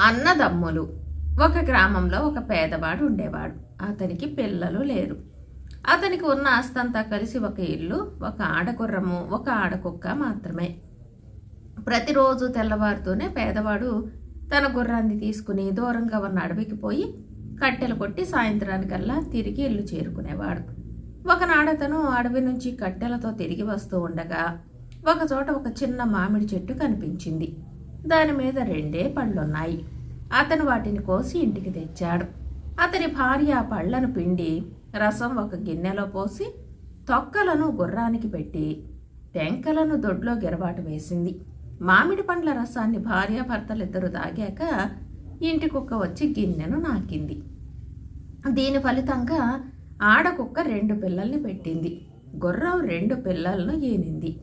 అన్నదమ్ములు. ఒక గ్రామంలో ఒక పేదవాడు ఉండేవాడు. అతనికి పిల్లలు లేరు. అతనికి ఉన్న ఆస్తంతా కలిసి ఒక ఇల్లు ఒక ఆడగుర్రము ఒక ఆడకుక్క మాత్రమే. ప్రతిరోజు తెల్లవారుతూనే పేదవాడు తన గుర్రాన్ని తీసుకుని దూరంగా ఉన్న అడవికి పోయి కట్టెలు కొట్టి సాయంత్రానికల్లా తిరిగి ఇల్లు చేరుకునేవాడు. ఒకనాడు అతను అడవి నుంచి కట్టెలతో తిరిగి వస్తూ ఉండగా ఒకచోట ఒక చిన్న మామిడి చెట్టు కనిపించింది. దాని మీద రెండే పళ్ళున్నాయి. అతను వాటిని కోసి ఇంటికి తెచ్చాడు. అతని భార్య ఆ పళ్ళను పిండి రసం ఒక గిన్నెలో పోసి తొక్కలను గుర్రానికి పెట్టి టెంకలను దొడ్లో గిరబాటు వేసింది. మామిడి పండ్ల రసాన్ని భార్యాభర్తలిద్దరూ తాగాక ఇంటి కుక్క వచ్చి గిన్నెను నాకింది. దీని ఫలితంగా ఆడకుక్క రెండు పిల్లల్ని పెట్టింది. గుర్రం రెండు పిల్లలను ఈనింది.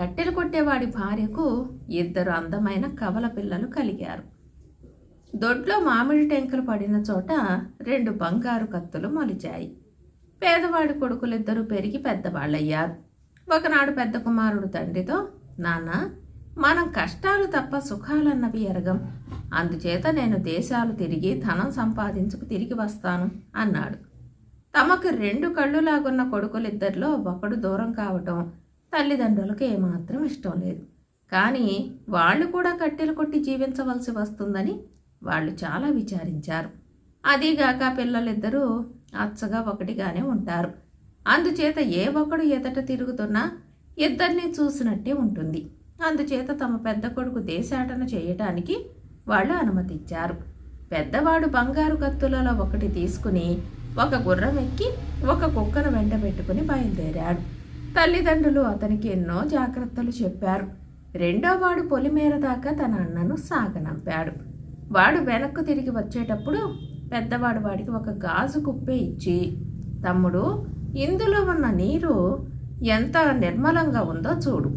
కట్టెలు కొట్టేవాడి భార్యకు ఇద్దరు అందమైన కవల పిల్లలు కలిగారు. దొడ్లో మామిడి టెంకలు పడిన చోట రెండు బంగారు కత్తులు మొలిచాయి. పేదవాడి కొడుకులిద్దరూ పెరిగి పెద్దవాళ్ళయ్యారు. ఒకనాడు పెద్ద కుమారుడు తండ్రితో నాన్న మనం కష్టాలు తప్ప సుఖాలన్నవి ఎరగం. అందుచేత నేను దేశాలు తిరిగి ధనం సంపాదించుకు తిరిగి వస్తాను అన్నాడు. తమకు రెండు కళ్ళులాగున్న కొడుకులిద్దరిలో ఒకడు దూరం కావటం తల్లిదండ్రులకు ఏమాత్రం ఇష్టం లేదు. కానీ వాళ్ళు కూడా కట్టెలు కొట్టి జీవించవలసి వస్తుందని వాళ్ళు చాలా విచారించారు. అదీగాక పిల్లలిద్దరూ అచ్చగా ఒకటిగానే ఉంటారు. అందుచేత ఏ ఒక్కడు ఎదట తిరుగుతున్నా ఇద్దరిని చూసినట్టే ఉంటుంది. అందుచేత తమ పెద్ద కొడుకు దేశాటన చేయటానికి వాళ్ళు అనుమతిచ్చారు. పెద్దవాడు బంగారు కత్తులలో ఒకటి తీసుకుని ఒక గుర్రం ఎక్కి ఒక కుక్కను వెంట పెట్టుకుని బయలుదేరాడు. తల్లిదండ్రులు అతనికి ఎన్నో జాగ్రత్తలు చెప్పారు. రెండో వాడు పొలిమేర దాకా తన అన్నను సాగనంపాడు. వాడు వెనక్కు తిరిగి వచ్చేటప్పుడు పెద్దవాడు వాడికి ఒక గాజు కుప్పే ఇచ్చి తమ్ముడు ఇందులో ఉన్న నీరు ఎంత నిర్మలంగా ఉందో చూడు.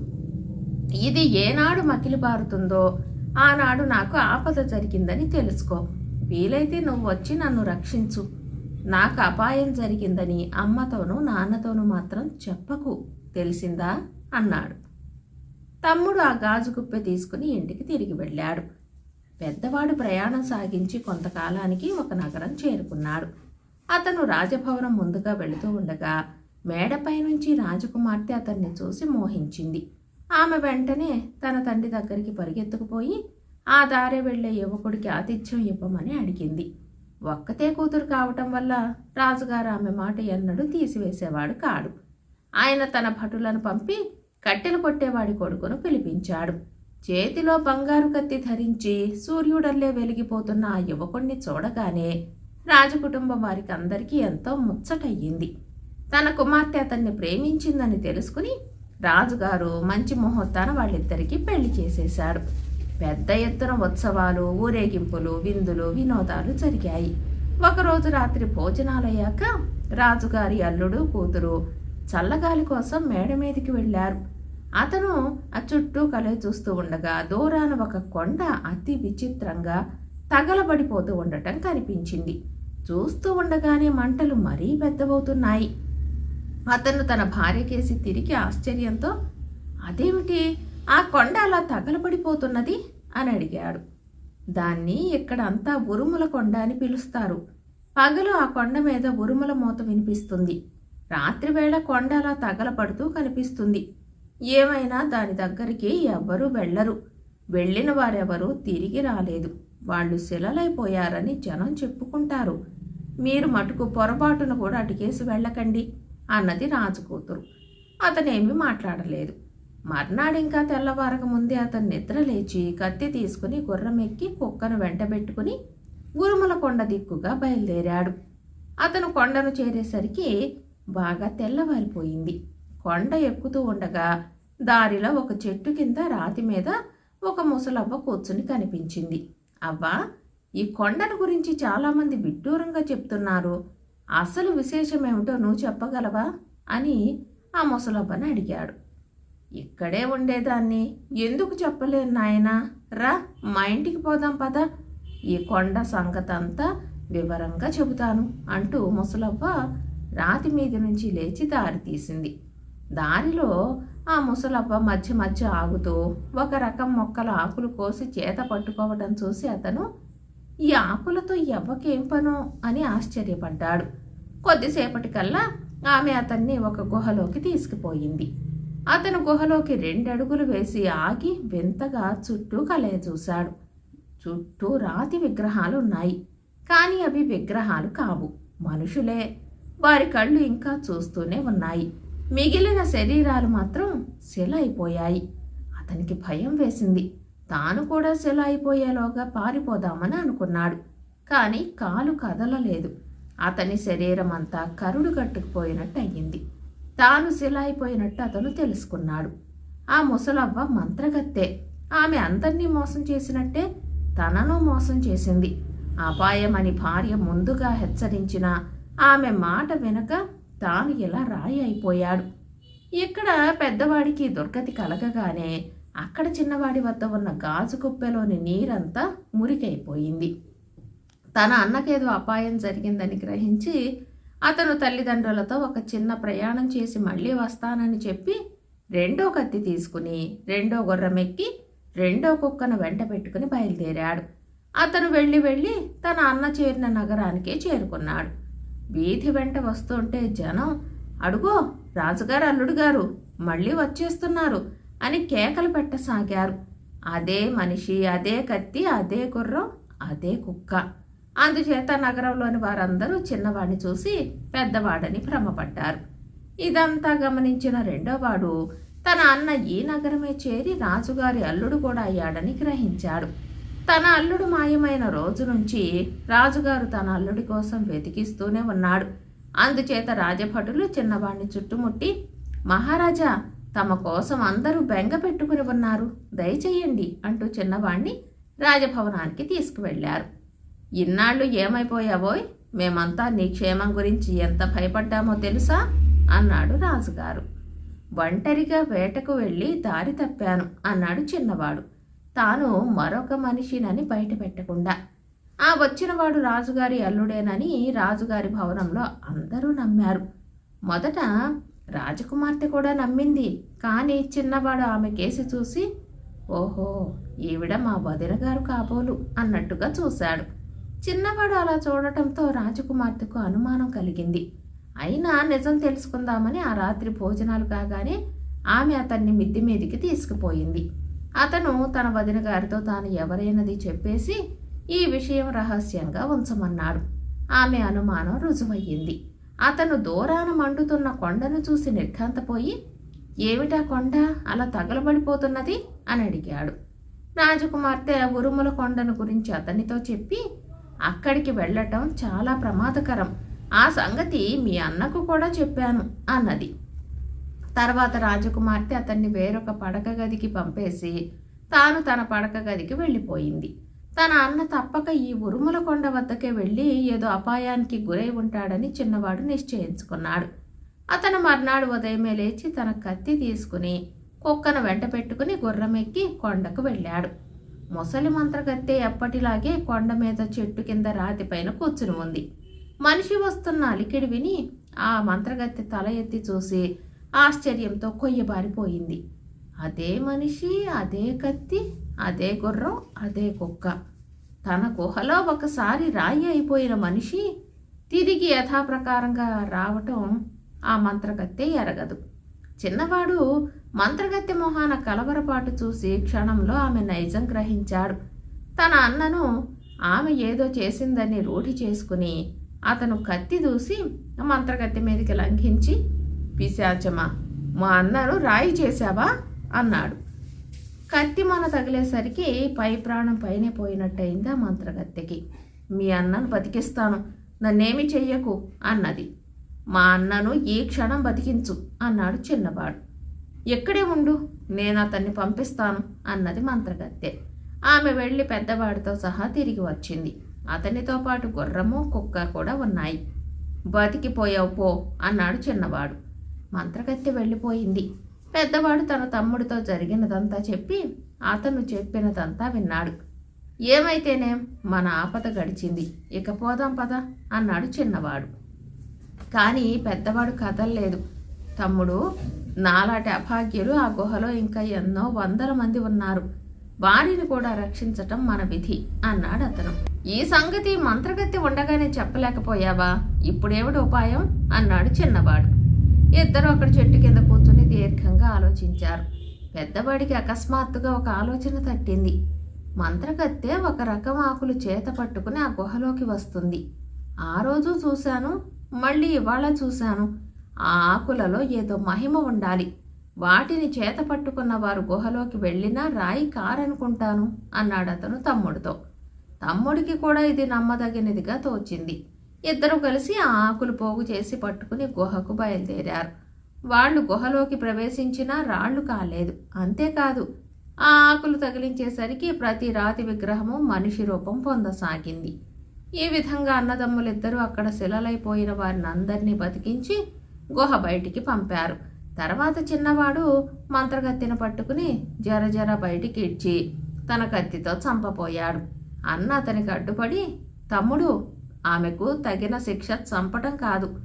ఇది ఏనాడు మకిలి బారుతుందో ఆనాడు నాకు ఆపద జరిగిందని తెలుసుకో. వీలైతే నువ్వు వచ్చి నన్ను రక్షించు. నాకు అపాయం జరిగిందని అమ్మతోనూ నాన్నతోనూ మాత్రం చెప్పకు తెలిసిందా? అన్నాడు. తమ్ముడు ఆ గాజు కుప్పె తీసుకుని ఇంటికి తిరిగి వెళ్ళాడు. పెద్దవాడు ప్రయాణం సాగించి కొంతకాలానికి ఒక నగరం చేరుకున్నాడు. అతను రాజభవనం ముందుగా వెళుతూ ఉండగా మేడపై నుంచి రాజకుమార్తె అతన్ని చూసి మోహించింది. ఆమె వెంటనే తన తండ్రి దగ్గరికి పరిగెత్తుకుపోయి ఆ దారి వెళ్ళే యువకుడికి ఆతిథ్యం ఇవ్వమని అడిగింది. ఒక్కతే కూతురు కావటం వల్ల రాజుగారు ఆమె మాట ఎన్నడూ తీసివేసేవాడు కాడు. ఆయన తన భటులను పంపి కట్టెలు కొట్టేవాడి కొడుకును పిలిపించాడు. చేతిలో బంగారు కత్తి ధరించి సూర్యుడల్లే వెలిగిపోతున్న ఆ యువకుణ్ణి చూడగానే రాజకుటుంబం వారికి అందరికీ ఎంతో ముచ్చటయ్యింది. తన కుమార్తె అతన్ని ప్రేమించిందని తెలుసుకుని రాజుగారు మంచి ముహూర్తాన వాళ్ళిద్దరికీ పెళ్ళి చేసేశాడు. పెద్ద ఎత్తున ఉత్సవాలు ఊరేగింపులు విందులు వినోదాలు జరిగాయి. ఒకరోజు రాత్రి భోజనాలయ్యాక రాజుగారి అల్లుడు కూతురు చల్లగాలి కోసం మేడ మీదకి వెళ్ళారు. అతను ఆ చుట్టూ కలే చూస్తూ ఉండగా దూరాన ఒక కొండ అతి విచిత్రంగా తగలబడిపోతూ ఉండటం కనిపించింది. చూస్తూ ఉండగానే మంటలు మరీ పెద్దవవుతున్నాయి. అతను తన భార్యకేసి తిరిగి ఆశ్చర్యంతో అదేమిటి? ఆ కొండ అలా తగలబడిపోతున్నది? అని అడిగాడు. దాన్ని ఇక్కడ అంతా ఉరుముల కొండ అని పిలుస్తారు. పగలు ఆ కొండ మీద ఉరుముల మూత వినిపిస్తుంది. రాత్రివేళ కొండ అలా తగలపడుతూ కనిపిస్తుంది. ఏమైనా దాని దగ్గరికి ఎవ్వరూ వెళ్ళరు. వెళ్ళిన వారెవరూ తిరిగి రాలేదు. వాళ్ళు శిలలైపోయారని జనం చెప్పుకుంటారు. మీరు మటుకు పొరపాటున కూడా అటుకేసి వెళ్ళకండి అన్నది రాజకూతురు అతనేమి అతనేమీ మాట్లాడలేదు. మర్నాడు ఇంకా తెల్లవారక ముందే అతను నిద్ర లేచి కత్తి తీసుకుని గుర్రం ఎక్కి కుక్కను వెంటబెట్టుకుని ఉరుముల కొండ దిక్కుగా బయలుదేరాడు. అతను కొండను చేరేసరికి బాగా తెల్లవారిపోయింది. కొండ ఎక్కుతూ ఉండగా దారిలో ఒక చెట్టు కింద రాతి మీద ఒక ముసలవ్వ కూర్చుని కనిపించింది. అవ్వా ఈ కొండను గురించి చాలామంది విడ్డూరంగా చెప్తున్నారు. అసలు విశేషమేమిటో నువ్వు చెప్పగలవా? అని ఆ ముసలవ్వను అడిగాడు. ఇక్కడే ఉండేదాన్ని. ఎందుకు చెప్పలేను నాయనా? రా మా ఇంటికి పోదాం పద. ఈ కొండ సంగతంతా వివరంగా చెబుతాను అంటూ ముసలవ్వ రాతి మీద నుంచి లేచి దారి తీసింది. దారిలో ఆ ముసలవ్వ మధ్య మధ్య ఆగుతూ ఒక రకం మొక్కల ఆకులు కోసి చేత పట్టుకోవడం చూసి అతను ఈ ఆకులతో ఎవ్వకేం పనో? అని ఆశ్చర్యపడ్డాడు. కొద్దిసేపటికల్లా ఆమె అతన్ని ఒక గుహలోకి తీసుకుపోయింది. అతను గుహలోకి రెండడుగులు వేసి ఆగి వింతగా చుట్టూ కలయ చూశాడు. చుట్టూ రాతి విగ్రహాలు ఉన్నాయి కానీ అవి విగ్రహాలు కావు. మనుషులే. వారి కళ్ళు ఇంకా చూస్తూనే ఉన్నాయి. మిగిలిన శరీరాలు మాత్రం శిల అయిపోయాయి అతనికి భయం వేసింది. తాను కూడా శిల అయిపోయేలోగా పారిపోదామని అనుకున్నాడు. కానీ కాలు కదలలేదు. అతని శరీరం అంతా కరుడు కట్టుకుపోయినట్టు అయ్యింది తాను శిలాయిపోయినట్టు అతను తెలుసుకున్నాడు. ఆ ముసలవ్వ మంత్రగత్తె. ఆమె అందరినీ మోసం చేసినట్టే తనను మోసం చేసింది. అపాయమని భార్య ముందుగా హెచ్చరించిన ఆమె మాట వెనక తాను ఇలా రాయి అయిపోయాడు. ఇక్కడ పెద్దవాడికి దుర్గతి కలగగానే అక్కడ చిన్నవాడి వద్ద ఉన్న గాజు కుప్పెలోని నీరంతా మురికైపోయింది. తన అన్నకేదో అపాయం జరిగిందని గ్రహించి అతను తల్లిదండ్రులతో ఒక చిన్న ప్రయాణం చేసి మళ్ళీ వస్తానని చెప్పి రెండో కత్తి తీసుకుని రెండో గుర్రం ఎక్కి రెండో కుక్కను వెంట పెట్టుకుని బయలుదేరాడు. అతను వెళ్ళి వెళ్ళి తన అన్న చేరిన నగరానికే చేరుకున్నాడు. వీధి వెంట వస్తుంటే జనం అడుగో రాజుగారు అల్లుడు గారు మళ్ళీ వచ్చేస్తున్నారు అని కేకలు పెట్టసాగారు. అదే మనిషి అదే కత్తి అదే గుర్రం అదే కుక్క. అందుచేత నగరంలోని వారందరూ చిన్నవాడిని చూసి పెద్దవాడని భ్రమపడ్డారు. ఇదంతా గమనించిన రెండోవాడు తన అన్న ఈ నగరమే చేరి రాజుగారి అల్లుడు కూడా అయ్యాడని గ్రహించాడు. తన అల్లుడు మాయమైన రోజు నుంచి రాజుగారు తన అల్లుడి కోసం వెతికిస్తూనే ఉన్నాడు. అందుచేత రాజభటులు చిన్నవాణ్ణి చుట్టుముట్టి మహారాజా తమ కోసం అందరూ బెంగ పెట్టుకుని ఉన్నారు. దయచేయండి అంటూ చిన్నవాణ్ణి రాజభవనానికి తీసుకువెళ్ళారు ఇన్నాళ్ళు ఏమైపోయావోయ్? మేమంతా నీ క్షేమం గురించి ఎంత భయపడ్డామో తెలుసా? అన్నాడు రాజుగారు. ఒంటరిగా వేటకు వెళ్ళి దారి తప్పాను అన్నాడు చిన్నవాడు. తాను మరొక మనిషినని బయట పెట్టకుండా ఆ వచ్చినవాడు రాజుగారి అల్లుడేనని రాజుగారి భవనంలో అందరూ నమ్మారు. మొదట రాజకుమార్తె కూడా నమ్మింది కానీ చిన్నవాడు ఆమె కేసి చూసి ఓహో ఈవిడ మా వదిన గారు కాబోలు అన్నట్టుగా చూశాడు. చిన్నవాడు అలా చూడటంతో రాజకుమార్తెకు అనుమానం కలిగింది. అయినా నిజం తెలుసుకుందామని ఆ రాత్రి భోజనాలు కాగానే ఆమె అతన్ని మిద్ది మీదికి తీసుకుపోయింది. అతను తన వదిన గారితో తాను ఎవరైనది చెప్పేసి ఈ విషయం రహస్యంగా ఉంచమన్నాడు. ఆమె అనుమానం రుజువయ్యింది. అతను దూరాన మండుతున్న కొండను చూసి నిర్ఘాంతపోయి ఏమిటా కొండ? అలా తగలబడిపోతున్నది? అని అడిగాడు. రాజకుమార్తె ఉరుముల కొండను గురించి అతనితో చెప్పి అక్కడికి వెళ్ళటం చాలా ప్రమాదకరం. ఆ సంగతి మీ అన్నకు కూడా చెప్పాను అన్నది. తర్వాత రాజకుమార్తె అతన్ని వేరొక పడక గదికి పంపేసి తాను తన పడక గదికి వెళ్ళిపోయింది. తన అన్న తప్పక ఈ ఉరుముల కొండ వద్దకే వెళ్ళి ఏదో అపాయానికి గురై ఉంటాడని చిన్నవాడు నిశ్చయించుకున్నాడు. అతను మర్నాడు ఉదయమే లేచి తన కత్తి తీసుకుని కుక్కను వెంట పెట్టుకుని గుర్రమెక్కి కొండకు వెళ్ళాడు. ముసలి మంత్రగత్తె ఎప్పటిలాగే కొండ మీద చెట్టు కింద రాతిపైన కూర్చుని ఉంది. మనిషి వస్తున్న అలికిడి విని ఆ మంత్రగత్తె తల ఎత్తి చూసి ఆశ్చర్యంతో కొయ్యబారిపోయింది. అదే మనిషి అదే కత్తి అదే గుర్రం అదే కుక్క. తన గుహలో ఒకసారి రాయి అయిపోయిన మనిషి తిరిగి యథాప్రకారంగా రావటం ఆ మంత్రగత్తె ఎరగదు. చిన్నవాడు మంత్రగత్తె మొహాన కలవరపాటు చూసి క్షణంలో ఆమె నైజం గ్రహించాడు. తన అన్నను ఆమె ఏదో చేసిందని రూఢి చేసుకుని అతను కత్తి దూసి మంత్రగత్తె మీదకి లంఘించి పిశాచమా మా అన్నను రాయి చేశావా? అన్నాడు. కత్తి మన తగిలేసరికి పై ప్రాణం పైనే పోయినట్టయింది ఆ మంత్రగత్తెకి. మీ అన్నను బతికిస్తాను నన్నేమి చెయ్యకు అన్నది. మా అన్నను ఈ క్షణం బతికించు అన్నాడు చిన్నవాడు. ఎక్కడే ఉండు నేను అతన్ని పంపిస్తాను అన్నది మంత్రగత్తె. ఆమె వెళ్ళి పెద్దవాడితో సహా తిరిగి వచ్చింది. అతనితో పాటు గుర్రము కుక్క కూడా ఉన్నాయి. బతికిపోయావు పో అన్నాడు చిన్నవాడు. మంత్రగత్తె వెళ్ళిపోయింది. పెద్దవాడు తన తమ్ముడితో జరిగినదంతా చెప్పి అతను చెప్పినదంతా విన్నాడు. ఏమైతేనేం మన ఆపద గడిచింది. ఇక పోదాం పద అన్నాడు చిన్నవాడు. కానీ పెద్దవాడు కదలలేదు తమ్ముడు నాలాటి అభాగ్యులు ఆ గుహలో ఇంకా ఎన్నో వందల మంది ఉన్నారు. వారిని కూడా రక్షించటం మన విధి అన్నాడు అతను. ఈ సంగతి మంత్రగతి ఉండగానే చెప్పలేకపోయావా? ఇప్పుడేమిటి ఉపాయం? అన్నాడు చిన్నవాడు. ఇద్దరు అక్కడ చెట్టు కింద కూర్చుని దీర్ఘంగా ఆలోచించారు. పెద్దవాడికి అకస్మాత్తుగా ఒక ఆలోచన తట్టింది. మంత్రగత్తె ఒక రకం ఆకులు చేత పట్టుకుని ఆ గుహలోకి వస్తుంది. ఆ రోజు చూశాను మళ్ళీ ఇవాళ చూశాను. ఆ ఆకులలో ఏదో మహిమ ఉండాలి. వాటిని చేత పట్టుకున్న వారు గుహలోకి వెళ్ళినా రాయి కారనుకుంటాను అన్నాడు అతను తమ్ముడితో. తమ్ముడికి కూడా ఇది నమ్మదగినదిగా తోచింది. ఇద్దరు కలిసి ఆ ఆకులు పోగు చేసి పట్టుకుని గుహకు బయలుదేరారు. వాళ్ళు గుహలోకి ప్రవేశించినా రాళ్ళు కాలేదు. అంతేకాదు ఆ ఆకులు తగిలించేసరికి ప్రతి రాతి విగ్రహము మనిషి రూపం పొందసాగింది. ఈ విధంగా అన్నదమ్ములిద్దరూ అక్కడ శిలలైపోయిన వారిని అందరినీ బతికించి గుహ బయటికి పంపారు. తర్వాత చిన్నవాడు మంత్రగత్తిన పట్టుకుని జర జర బయటికి ఇడ్చి తన కత్తితో చంపపోయాడు అన్న అతనికి అడ్డుపడి తమ్ముడు ఆమెకు తగిన శిక్ష చంపటం కాదు.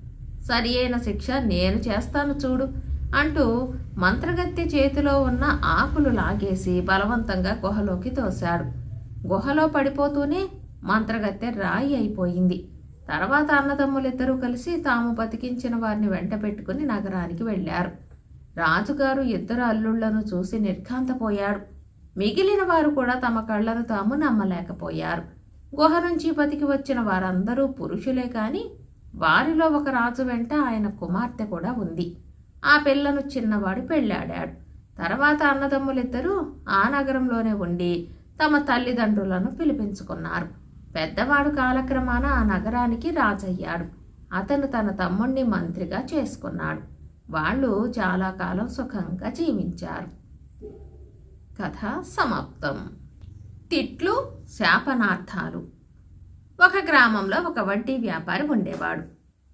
సరి అయిన శిక్ష నేను చేస్తాను చూడు అంటూ మంత్రగత్తి చేతిలో ఉన్న ఆకులు లాగేసి బలవంతంగా గుహలోకి తోశాడు. గుహలో పడిపోతూనే మంత్రగత్తె రాయి అయిపోయింది. తర్వాత అన్నదమ్ములిద్దరూ కలిసి తాము బతికించిన వారిని వెంట పెట్టుకుని నగరానికి వెళ్ళారు. రాజుగారు ఇద్దరు అల్లుళ్ళను చూసి నిర్ఘాంతపోయాడు మిగిలిన వారు కూడా తమ కళ్ళను తాము నమ్మలేకపోయారు. గుహ నుంచి బతికి వచ్చిన వారందరూ పురుషులే కాని వారిలో ఒక రాజు వెంట ఆయన కుమార్తె కూడా ఉంది. ఆ పిల్లను చిన్నవాడు పెళ్ళాడాడు. తర్వాత అన్నదమ్ములిద్దరూ ఆ నగరంలోనే ఉండి తమ తల్లిదండ్రులను పిలిపించుకున్నారు. పెద్దవాడు కాలక్రమాన ఆ నగరానికి రాజయ్యాడు. అతను తన తమ్ముణ్ణి మంత్రిగా చేసుకున్నాడు. వాళ్ళు చాలా కాలం సుఖంగా జీవించారు. కథ సమాప్తం. తిట్లు శాపనార్థాలు. ఒక గ్రామంలో ఒక వడ్డీ వ్యాపారి ఉండేవాడు.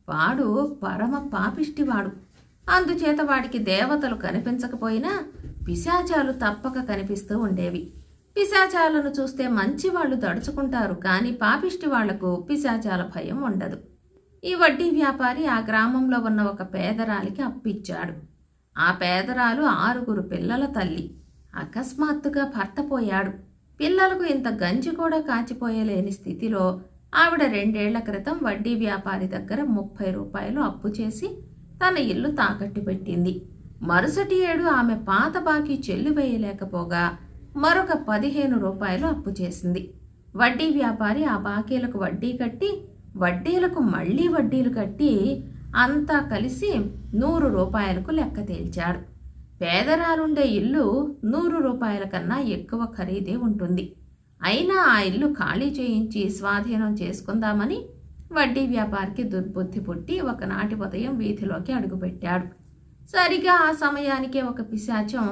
వాడు పరమ పాపిష్టివాడు. అందుచేత వాడికి దేవతలు కనిపించకపోయినా పిశాచాలు తప్పక కనిపిస్తూ ఉండేవి. పిశాచాలను చూస్తే మంచి వాళ్ళు తడుచుకుంటారు కానీ పాపిష్టి వాళ్ళకు పిశాచాల భయం ఉండదు. ఈ వడ్డీ వ్యాపారి ఆ గ్రామంలో ఉన్న ఒక పేదరాలికి అప్పిచ్చాడు. ఆ పేదరాలు ఆరుగురు పిల్లల తల్లి. అకస్మాత్తుగా భర్త పోయాడు. పిల్లలకు ఇంత గంజి కూడా కాచిపోయలేని స్థితిలో ఆవిడ రెండేళ్ళ క్రితం వడ్డీ వ్యాపారి దగ్గర ముప్పై రూపాయలు అప్పు చేసి తన ఇల్లు తాకట్టు పెట్టింది. మరుసటి ఏడు ఆమె పాత బాకీ చెల్లివేయలేకపోగా వేయలేకపోగా మరొక పదిహేను రూపాయలు అప్పు చేసింది. వడ్డీ వ్యాపారి ఆ బాకీలకు వడ్డీ కట్టి వడ్డీలకు మళ్ళీ వడ్డీలు కట్టి అంతా కలిసి నూరు రూపాయలకు లెక్క తేల్చాడు పేదరాలుండే ఇల్లు నూరు రూపాయల కన్నా ఎక్కువ ఖరీదే ఉంటుంది. అయినా ఆ ఇల్లు ఖాళీ చేయించి స్వాధీనం చేసుకుందామని వడ్డీ వ్యాపారికి దుర్బుద్ధి పుట్టి ఒకనాటి ఉదయం వీధిలోకి అడుగుపెట్టాడు. సరిగా ఆ సమయానికే ఒక పిశాచం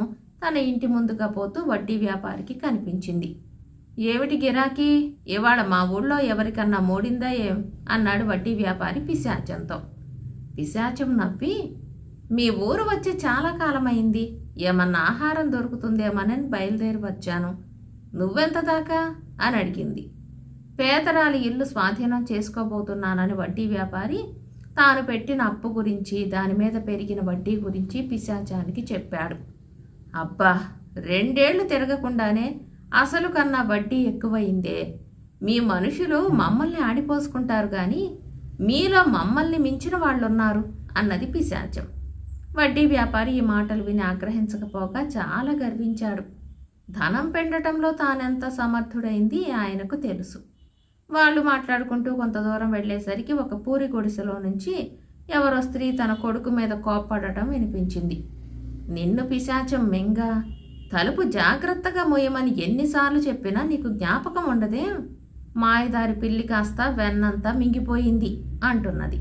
తన ఇంటి ముందుగా పోతూ వడ్డీ వ్యాపారికి కనిపించింది. ఏమిటి గిరాకీ? ఇవాళ మా ఊళ్ళో ఎవరికన్నా మూడిందా ఏం? అన్నాడు వడ్డీ వ్యాపారి పిశాచంతో. పిశాచం నవ్వి మీ ఊరు వచ్చి చాలా కాలమైంది. ఏమన్నా ఆహారం దొరుకుతుందేమోనని బయలుదేరి వచ్చాను. నువ్వెంత దాకా అని అడిగింది. పేదరాలి ఇల్లు స్వాధీనం చేసుకోబోతున్నానని వడ్డీ వ్యాపారి తాను పెట్టిన అప్పు గురించి దాని మీద పెరిగిన వడ్డీ గురించి పిశాచానికి చెప్పాడు. అబ్బా రెండేళ్ళు తిరగకుండానే అసలు కన్నా వడ్డీ ఎక్కువయిందే మీ మనుషులు మమ్మల్ని ఆడిపోసుకుంటారు కానీ మీలో మమ్మల్ని మించిన వాళ్ళున్నారు అన్నది పిశాచం. వడ్డీ వ్యాపారి ఈ మాటలు విని ఆగ్రహించకపోగా చాలా గర్వించాడు. ధనం పెండటంలో తానెంత సమర్థుడైంది ఆయనకు తెలుసు. వాళ్ళు మాట్లాడుకుంటూ కొంత దూరం వెళ్ళేసరికి ఒక పూరి గుడిసెలో నుంచి ఎవరో స్త్రీ తన కొడుకు మీద కోప్పడటం వినిపించింది. నిన్ను పిశాచం మెంగ తలుపు జాగ్రత్తగా మొయ్యమని ఎన్నిసార్లు చెప్పినా నీకు జ్ఞాపకం ఉండదే. మాయదారి పిల్లి కాస్త వెన్నంతా మింగిపోయింది అంటున్నది.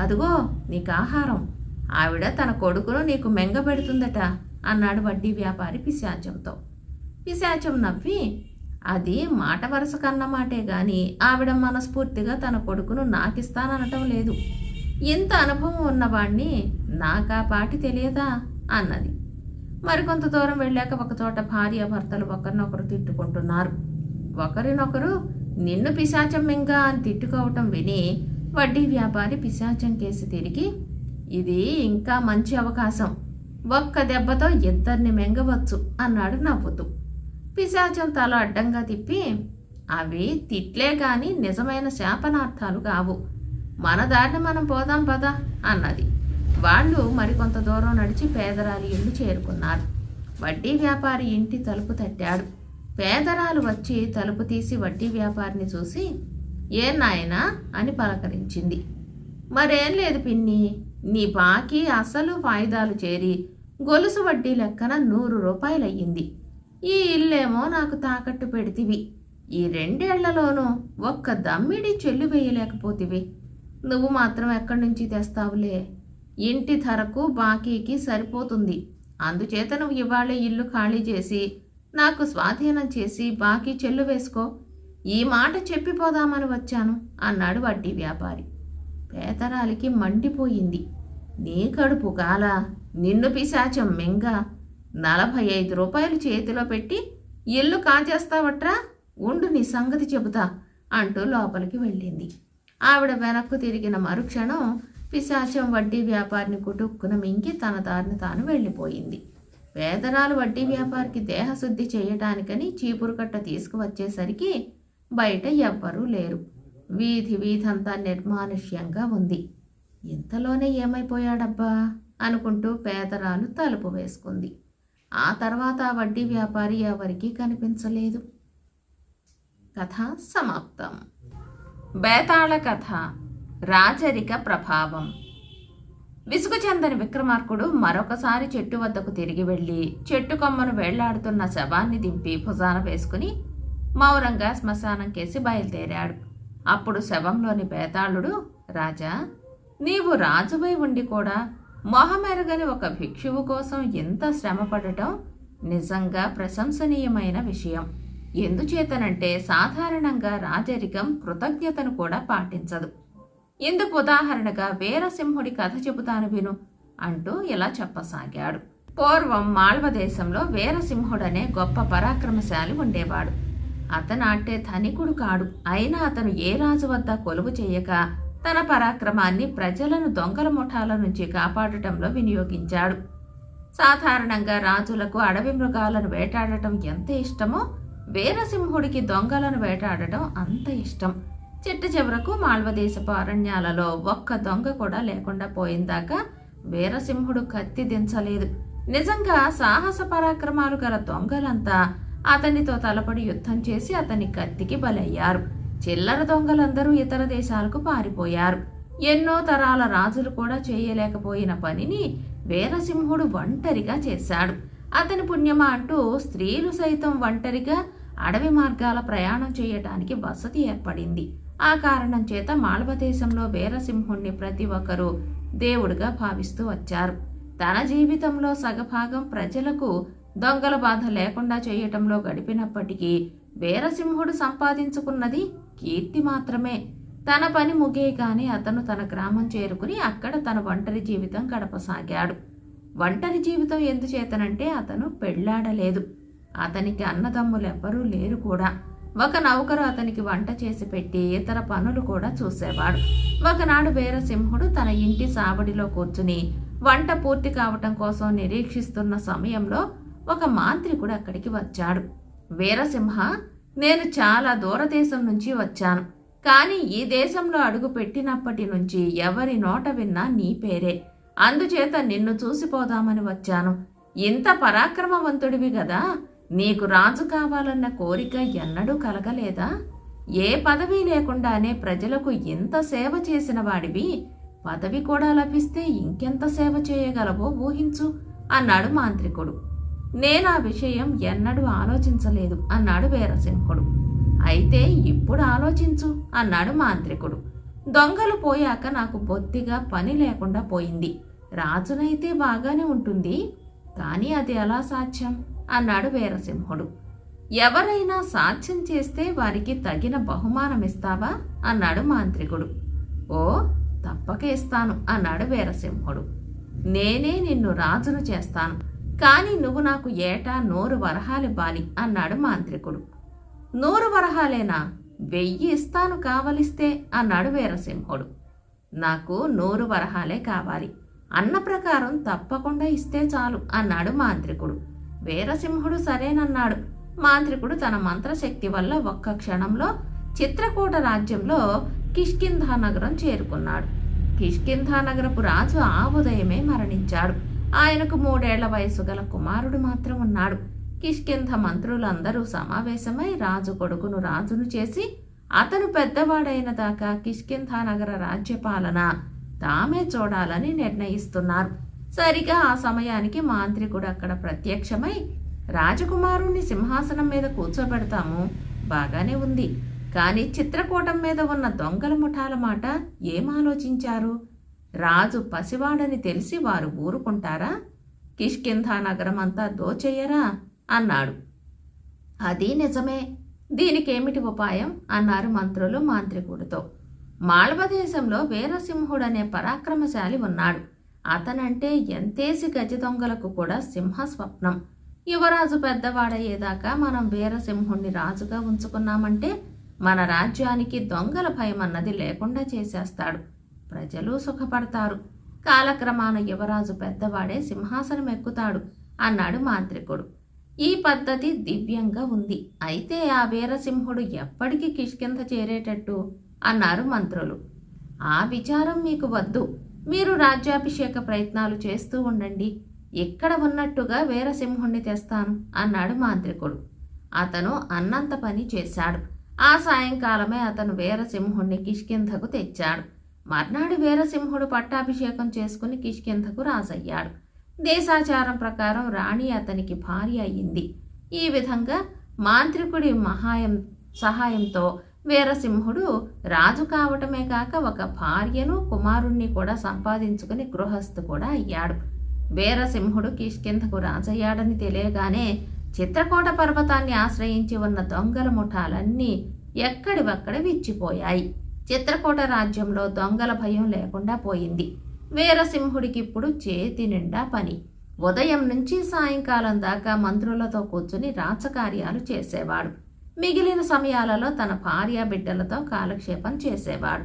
అదుగో నీకు ఆహారం ఆవిడ తన కొడుకును నీకు మెంగబెడుతుందట అన్నాడు వడ్డీ వ్యాపారి పిశాచంతో. పిశాచం నవ్వి అది మాట వరుస కన్న మాటే గాని ఆవిడ మనస్ఫూర్తిగా తన కొడుకును నాకిస్తాననటం లేదు. ఇంత అనుభవం ఉన్నవాణ్ణి నాకా పాటి తెలియదా? అన్నది. మరికొంత దూరం వెళ్ళాక ఒకచోట భార్య భర్తలు ఒకరినొకరు తిట్టుకుంటున్నారు. ఒకరినొకరు నిన్ను పిశాచం మింగ అని తిట్టుకోవటం విని వడ్డీ వ్యాపారి పిశాచం కేసు తిరిగి ఇది ఇంకా మంచి అవకాశం. ఒక్క దెబ్బతో ఇద్దరిని మెంగవచ్చు అన్నాడు నవ్వుతూ. పిశాచం తల అడ్డంగా తిప్పి అవి తిట్లే గాని నిజమైన శాపనార్థాలు కావు. మన దారిని మనం పోదాం పదా అన్నది. వాళ్ళు మరికొంత దూరం నడిచి పేదరాలి ఇల్లు చేరుకున్నారు. వడ్డీ వ్యాపారి ఇంటి తలుపు తట్టాడు. పేదరాలు వచ్చి తలుపు తీసి వడ్డీ వ్యాపారిని చూసి ఏ నాయనా అని పలకరించింది. మరేం లేదు పిన్ని నీ బాకీ అసలు వాయిదాలు చేరి గొలుసు వడ్డీ లెక్కన నూరు రూపాయలయ్యింది. ఈ ఇల్లేమో నాకు తాకట్టు పెడితివి. ఈ రెండేళ్ళలోనూ ఒక్క దమ్మిడి చెల్లు వేయలేకపోతివి. నువ్వు మాత్రం ఎక్కడి నుంచి తెస్తావులే? ఇంటి ధరకు బాకీకి సరిపోతుంది. అందుచేత నువ్వు ఇవాళ ఇల్లు ఖాళీ చేసి నాకు స్వాధీనం చేసి బాకీ చెల్లు వేసుకో. ఈ మాట చెప్పిపోదామని వచ్చాను అన్నాడు వడ్డీ వ్యాపారి. పేదరాలికి మండిపోయింది. నీ కడుపు గాల నిన్ను పిశాచం మెంగ నలభై ఐదు రూపాయలు చేతిలో పెట్టి ఇల్లు కాజేస్తావట్రా ఉండు నీ సంగతి చెబుతా అంటూ లోపలికి వెళ్ళింది. ఆవిడ వెనక్కు తిరిగిన మరుక్షణం పిశాచం వడ్డీ వ్యాపారిని కుటుక్కున మింగి తన దారిని తాను వెళ్ళిపోయింది. వేతనాలు వడ్డీ వ్యాపారికి దేహశుద్ధి చేయటానికని చీపురు కట్ట తీసుకువచ్చేసరికి బయట ఎవ్వరూ లేరు. వీధి వీధంతా నిర్మానుష్యంగా ఉంది. ఇంతలోనే ఏమైపోయాడబ్బా? అనుకుంటూ పేదరాలు తలుపు వేసుకుంది. ఆ తర్వాత ఆ వడ్డీ వ్యాపారి ఎవరికీ కనిపించలేదు. కథ సమాప్తం. బేతాళ కథ. రాజరిక ప్రభావం. విసుగు చెందని విక్రమార్కుడు మరొకసారి చెట్టు వద్దకు తిరిగి వెళ్ళి చెట్టు కొమ్మను వేళ్ళాడుతున్న శవాన్ని దింపి భుజాన వేసుకుని మౌనంగా శ్మశానం కేసి బయలుదేరాడు. అప్పుడు శవంలోని బేతాళుడు రాజా నీవు రాజువై ఉండి కూడా మొహమెరగని ఒక భిక్షువు కోసం ఎంత శ్రమపడటం నిజంగా ప్రశంసనీయమైన విషయం. ఎందుచేతనంటే సాధారణంగా రాజరికం కృతజ్ఞతను కూడా పాటించదు. ఇందుకు ఉదాహరణగా వీరసింహుడి కథ చెబుతాను విను అంటూ ఇలా చెప్పసాగాడు. పూర్వం మాళ్వ దేశంలో వీరసింహుడనే గొప్ప పరాక్రమశాలి ఉండేవాడు. అతనాటే ధనికుడు కాడు. అయినా అతను ఏ రాజు వద్ద కొలువు చేయక తన పరాక్రమాన్ని ప్రజలను దొంగల ముఠాల నుంచి కాపాడటంలో వినియోగించాడు. సాధారణంగా రాజులకు అడవి మృగాలను వేటాడటం ఎంత ఇష్టమో వీరసింహుడికి దొంగలను వేటాడటం అంత ఇష్టం. చిట్ట చివరకు మాల్వదేశపు అరణ్యాలలో ఒక్క దొంగ కూడా లేకుండా పోయిందాకా వీరసింహుడు కత్తి దించలేదు. నిజంగా సాహస పరాక్రమాలు గల దొంగలంతా అతనితో తలపడి యుద్ధం చేసి అతని కత్తికి బలయ్యారు. చిల్లర దొంగలందరూ ఇతర దేశాలకు పారిపోయారు. ఎన్నో తరాల రాజులు కూడా చేయలేకపోయిన పనిని వీరసింహుడు ఒంటరిగా చేశాడు. అతని పుణ్యమా అంటూ స్త్రీలు సైతం ఒంటరిగా అడవి మార్గాల ప్రయాణం చేయటానికి వసతి ఏర్పడింది. ఆ కారణం చేత మాళవ దేశంలో వీరసింహుణ్ణి ప్రతి ఒక్కరూ దేవుడిగా భావిస్తూ వచ్చారు. తన జీవితంలో సగభాగం ప్రజలకు దొంగల బాధ లేకుండా చేయటంలో గడిపినప్పటికీ వీరసింహుడు సంపాదించుకున్నది కీర్తి మాత్రమే. తన పని ముగియగానే అతను తన గ్రామం చేరుకుని అక్కడ తన ఒంటరి జీవితం గడపసాగాడు. ఒంటరి జీవితం ఎందుచేతనంటే అతను పెళ్ళాడలేదు. అతనికి అన్నదమ్ములెవ్వరూ లేరు కూడా. ఒక నౌకరు అతనికి వంట చేసి పెట్టి ఇతర పనులు కూడా చూసేవాడు. ఒకనాడు వీరసింహుడు తన ఇంటి సాబడిలో కూర్చుని వంట పూర్తి కావటం కోసం నిరీక్షిస్తున్న సమయంలో ఒక మాంత్రికుడు అక్కడికి వచ్చాడు. వీరసింహ నేను చాలా దూరదేశం నుంచి వచ్చాను. కానీ ఈ దేశంలో అడుగు పెట్టినప్పటి నుంచి ఎవరి నోట విన్నా నీ పేరే. అందుచేత నిన్ను చూసిపోదామని వచ్చాను. ఇంత పరాక్రమవంతుడివి కదా నీకు రాజు కావాలన్న కోరిక ఎన్నడూ కలగలేదా? ఏ పదవి లేకుండానే ప్రజలకు ఇంత సేవ చేసిన వాడివి? పదవి కూడా లభిస్తే ఇంకెంత సేవ చేయగలవో ఊహించు అన్నాడు మాంత్రికుడు. నేను ఆ విషయం ఎన్నడూ ఆలోచించలేదు అన్నాడు వీరసింహుడు. అయితే ఇప్పుడు ఆలోచించు అన్నాడు మాంత్రికుడు. దొంగలు పోయాక నాకు బొత్తిగా పని లేకుండా పోయింది. రాజునైతే బాగానే ఉంటుంది కానీ అది ఎలా సాధ్యం? అన్నాడు వీరసింహుడు. ఎవరైనా సాధ్యం చేస్తే వారికి తగిన బహుమానం ఇస్తావా? అన్నాడు మాంత్రికుడు. ఓ తప్పక ఇస్తాను అన్నాడు వీరసింహుడు. నేనే నిన్ను రాజును చేస్తాను కానీ నువ్వు నాకు ఏటా నూరు వరహాలివ్వాలి అన్నాడు మాంత్రికుడు. నూరు వరహాలేనా? వెయ్యి ఇస్తాను కావలిస్తే అన్నాడు వీరసింహుడు. నాకు నూరు వరహాలే కావాలి. అన్న ప్రకారం తప్పకుండా ఇస్తే చాలు అన్నాడు మాంత్రికుడు. వీరసింహుడు సరేనన్నాడు. మాంత్రికుడు తన మంత్రశక్తి వల్ల ఒక్క క్షణంలో చిత్రకూట రాజ్యంలో కిష్కింధా నగరం చేరుకున్నాడు. కిష్కింధా నగరపు రాజు ఆ ఉదయమే మరణించాడు. ఆయనకు మూడేళ్ళ వయసు గల కుమారుడు మాత్రం ఉన్నాడు. కిష్కింధ మంత్రులందరూ సమావేశమై రాజు కొడుకును రాజును చేసి అతను పెద్దవాడైన దాకా కిష్కింధా నగర రాజ్యపాలన తామే చూడాలని నిర్ణయిస్తున్నారు. సరిగా ఆ సమయానికి మాంత్రికుడు అక్కడ ప్రత్యక్షమై రాజకుమారుణ్ణి సింహాసనం మీద కూర్చోబెడతాము. బాగానే ఉంది. కానీ చిత్రకూటం మీద ఉన్న దొంగల ముఠాల మాట ఏం ఆలోచించారు? రాజు పసివాడని తెలిసి వారు ఊరుకుంటారా? కిష్కింధా నగరం అంతా దోచేయరా? అన్నాడు. అది నిజమే. దీనికేమిటి ఉపాయం? అన్నారు మంత్రులు మాంత్రికుడితో. మాళవదేశంలో వీరసింహుడనే పరాక్రమశాలి ఉన్నాడు. అతనంటే ఎంతేసి గజ దొంగలకు కూడా సింహ స్వప్నం యువరాజు పెద్దవాడయ్యేదాకా మనం వీరసింహుణ్ణి రాజుగా ఉంచుకున్నామంటే మన రాజ్యానికి దొంగల భయం అన్నది లేకుండా చేసేస్తాడు. ప్రజలు సుఖపడతారు. కాలక్రమాన యువరాజు పెద్దవాడే సింహాసనం ఎక్కుతాడు అన్నాడు మాంత్రికుడు. ఈ పద్ధతి దివ్యంగా ఉంది. అయితే ఆ వీరసింహుడు ఎప్పటికీ కిష్కింద చేరేటట్టు? అన్నారు మంత్రులు. ఆ విచారం మీకు వద్దు. మీరు రాజ్యాభిషేక ప్రయత్నాలు చేస్తూ ఉండండి. ఇక్కడ ఉన్నట్టుగా వీరసింహుణ్ణి తెస్తాను అన్నాడు మాంత్రికుడు. అతను అన్నంత పని చేశాడు. ఆ సాయంకాలమే అతను వీరసింహుణ్ణి కిష్కింధకు తెచ్చాడు. మర్నాడు వీరసింహుడు పట్టాభిషేకం చేసుకుని కిష్కింధకు రాజయ్యాడు. దేశాచారం ప్రకారం రాణి అతనికి భార్య అయింది. ఈ విధంగా మాంత్రికుడి మహాయం సహాయంతో వీరసింహుడు రాజు కావటమే కాక ఒక భార్యను కుమారుణ్ణి కూడా సంపాదించుకుని గృహస్థు కూడా అయ్యాడు. వీరసింహుడు కిష్కింధకు రాజయ్యాడని తెలియగానే చిత్రకోట పర్వతాన్ని ఆశ్రయించి ఉన్న దొంగల ముఠాలన్నీ ఎక్కడివక్కడ విచ్చిపోయాయి. చిత్రకూట రాజ్యంలో దొంగల భయం లేకుండా పోయింది. వీరసింహుడికి ఇప్పుడు చేతి నిండా పని. ఉదయం నుంచి సాయంకాలం దాకా మంత్రులతో కూర్చుని రాచకార్యాలు చేసేవాడు. మిగిలిన సమయాలలో తన భార్య బిడ్డలతో కాలక్షేపం చేసేవాడు.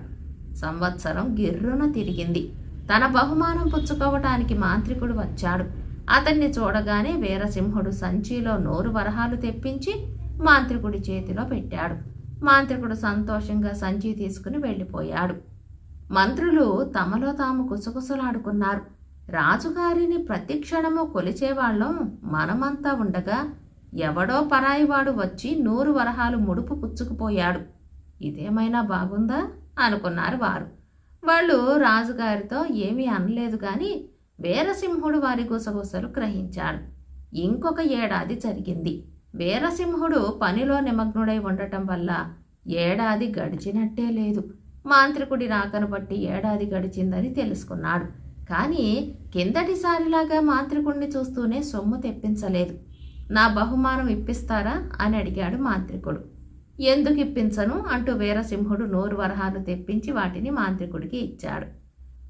సంవత్సరం గిర్రున తిరిగింది. తన బహుమానం పుచ్చుకోవటానికి మాంత్రికుడు వచ్చాడు. అతన్ని చూడగానే వీరసింహుడు సంచిలో నోరు వరహాలు తెప్పించి మాంత్రికుడి చేతిలో పెట్టాడు. మాంత్రికుడు సంతోషంగా సంచి తీసుకుని వెళ్ళిపోయాడు. మంత్రులు తమలో తాము కుసకుసలాడుకున్నారు. రాజుగారిని ప్రతిక్షణము కొలిచేవాళ్ళం మనమంతా ఉండగా ఎవడో పరాయివాడు వచ్చి నూరు వరహాలు ముడుపు పుచ్చుకుపోయాడు. ఇదేమైనా బాగుందా? అనుకున్నారు వారు. వాళ్ళు రాజుగారితో ఏమీ అనలేదు కానీ వీరసింహుడు వారి గుసగుసలు గ్రహించాడు. ఇంకొక ఏడాది జరిగింది. వీరసింహుడు పనిలో నిమగ్నుడై ఉండటం వల్ల ఏడాది గడిచినట్టే లేదు. మాంత్రికుడి రాకను బట్టి ఏడాది గడిచిందని తెలుసుకున్నాడు. కానీ కిందటిసారిలాగా మాంత్రికుణ్ణి చూస్తూనే సొమ్ము తెప్పించలేదు. నా బహుమానం ఇప్పిస్తారా? అని అడిగాడు మాంత్రికుడు. ఎందుకు ఇప్పించను? అంటూ వీరసింహుడు నోరు వరహాలు తెప్పించి వాటిని మాంత్రికుడికి ఇచ్చాడు.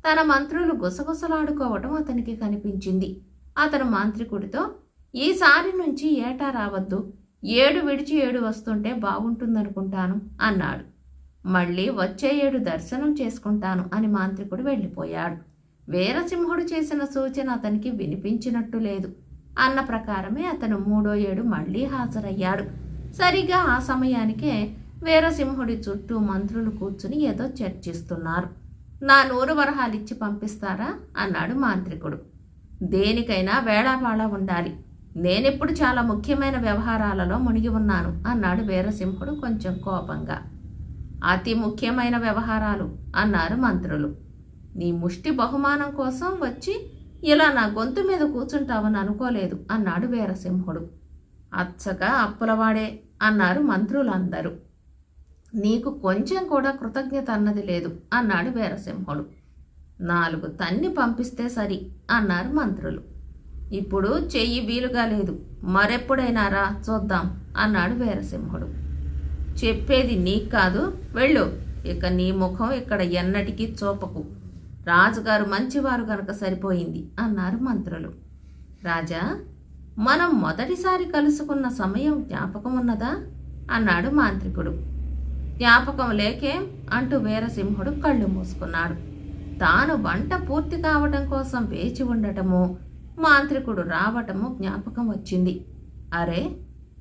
తన మంత్రులు గుసగుసలాడుకోవటం అతనికి కనిపించింది. అతను మాంత్రికుడితో ఈసారి నుంచి ఏటా రావద్దు. ఏడు విడిచి ఏడు వస్తుంటే బాగుంటుందనుకుంటాను అన్నాడు. మళ్ళీ వచ్చే ఏడు దర్శనం చేసుకుంటాను అని మాంత్రికుడు వెళ్ళిపోయాడు. వీరసింహుడు చేసిన సూచన అతనికి వినిపించినట్టు లేదు. అన్న ప్రకారమే అతను మూడో ఏడు మళ్ళీ హాజరయ్యాడు. సరిగా ఆ సమయానికే వీరసింహుడి చుట్టూ మంత్రులు కూర్చుని ఏదో చర్చిస్తున్నారు. నా నూరు వరహాలిచ్చి పంపిస్తారా? అన్నాడు మాంత్రికుడు. దేనికైనా వేళాపాళ ఉండాలి. నేనెప్పుడు చాలా ముఖ్యమైన వ్యవహారాలలో మునిగి ఉన్నాను అన్నాడు వీరసింహుడు కొంచెం కోపంగా. అతి ముఖ్యమైన వ్యవహారాలు అన్నారు మంత్రులు. నీ ముష్టి బహుమానం కోసం వచ్చి ఇలా నా గొంతు మీద కూర్చుంటావని అనుకోలేదు అన్నాడు వీరసింహుడు. అచ్చగా అప్పులవాడే అన్నారు మంత్రులందరూ. నీకు కొంచెం కూడా కృతజ్ఞత అన్నది లేదు అన్నాడు వీరసింహుడు. నాలుగు తన్ని పంపిస్తే సరి అన్నారు మంత్రులు. ఇప్పుడు చెయ్యి వీలుగా లేదు మరెప్పుడైనా రా చూద్దాం అన్నాడు వీరసింహుడు. చెప్పేది నీకు కాదు వెళ్ళు. ఇక నీ ముఖం ఇక్కడ ఎన్నటికీ చూపకు. రాజుగారు మంచివారు కనుక సరిపోయింది అన్నారు మంత్రులు. రాజా మనం మొదటిసారి కలుసుకున్న సమయం జ్ఞాపకం ఉన్నదా? అన్నాడు మాంత్రికుడు. జ్ఞాపకం లేకేం అంటూ వీరసింహుడు కళ్ళు మూసుకున్నాడు. తాను వంట పూర్తి కావటం కోసం వేచి ఉండటము మాంత్రికుడు రావటము జ్ఞాపకం వచ్చింది. అరే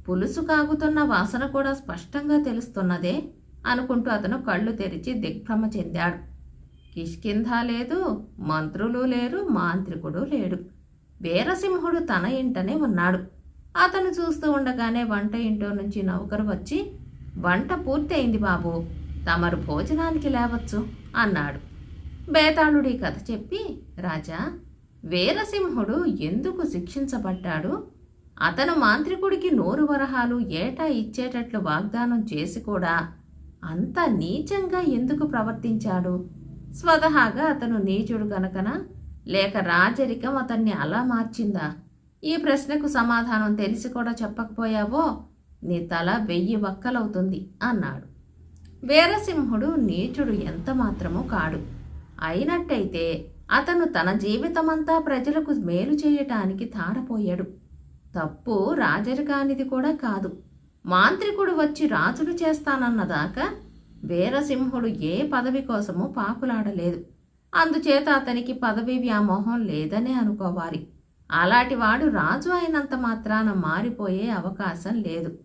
పులుసు కాగుతున్న వాసన కూడా స్పష్టంగా తెలుస్తున్నదే అనుకుంటూ అతను కళ్ళు తెరిచి దిగ్భ్రమ చెందాడు. కిష్కింధ లేదు మంత్రులు లేరు మాంత్రికుడు లేడు. వీరసింహుడు తన ఇంటనే ఉన్నాడు. అతను చూస్తూ ఉండగానే వంట ఇంటో నుంచి నౌకరు వచ్చి వంట పూర్తయింది బాబు తమరు భోజనానికి లేవచ్చు అన్నాడు. బేతాళుడి కథ చెప్పి రాజా వీరసింహుడు ఎందుకు శిక్షించబడ్డాడు? అతను మాంత్రికుడికి నూరు వరహాలు ఏటా ఇచ్చేటట్లు వాగ్దానం చేసి కూడా అంత నీచంగా ఎందుకు ప్రవర్తించాడు? స్వతహాగా అతను నీచుడు గనకన లేక రాజరికం అతన్ని అలా మార్చిందా? ఈ ప్రశ్నకు సమాధానం తెలిసి కూడా చెప్పకపోయావో? నీ తల వెయ్యి వక్కలవుతుంది అన్నాడు. వీరసింహుడు నీచుడు ఎంత మాత్రమూ కాడు. అయినట్టయితే అతను తన జీవితమంతా ప్రజలకు మేలు చేయటానికి తారపోయాడు. తప్పు రాజరికానిది కూడా కాదు. మాంత్రికుడు వచ్చి రాజులు చేస్తానన్నదాకా వీరసింహుడు ఏ పదవి కోసమూ పాకులాడలేదు. అందుచేత అతనికి పదవి వ్యామోహం లేదనే అనుకోవాలి. అలాంటివాడు రాజు అయినంత మాత్రాన మారిపోయే అవకాశం లేదు.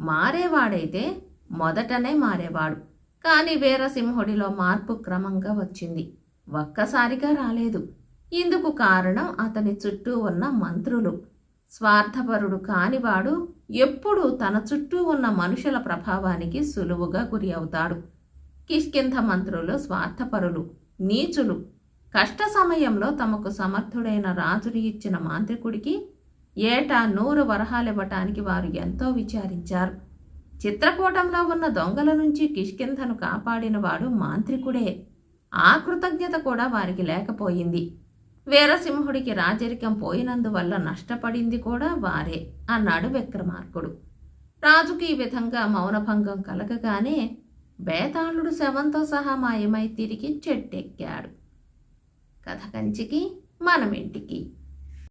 మారేవాడైతే మొదటనే మారేవాడు. కానీ వీరసింహుడిలో మార్పు క్రమంగా వచ్చింది. ఒక్కసారిగా రాలేదు. ఇందుకు కారణం అతని చుట్టూ ఉన్న మంత్రులు. స్వార్థపరుడు కానివాడు ఎప్పుడూ తన చుట్టూ ఉన్న మనుషుల ప్రభావానికి సులువుగా గురి అవుతాడు. కిష్కింధ మంత్రులు స్వార్థపరులు నీచులు కష్ట సమయంలో తమకు సమర్థుడైన రాజుని ఇచ్చిన మాంత్రికుడికి ఏటా నూరు వరహాలివ్వటానికి వారు ఎంతో విచారించారు. చిత్రకూటంలో ఉన్న దొంగల నుంచి కిష్కింధను కాపాడినవాడు మాంత్రికుడే. ఆ కృతజ్ఞత కూడా వారికి లేకపోయింది. వీరసింహుడికి రాజరికం పోయినందువల్ల నష్టపడింది కూడా వారే అన్నాడు విక్రమార్కుడు. రాజుకి ఈ విధంగా మౌనభంగం కలగగానే బేతాళుడు శవంతో సహా మాయమై తిరిగి చెట్టెక్కాడు. కథ కంచికి మనమింటికి.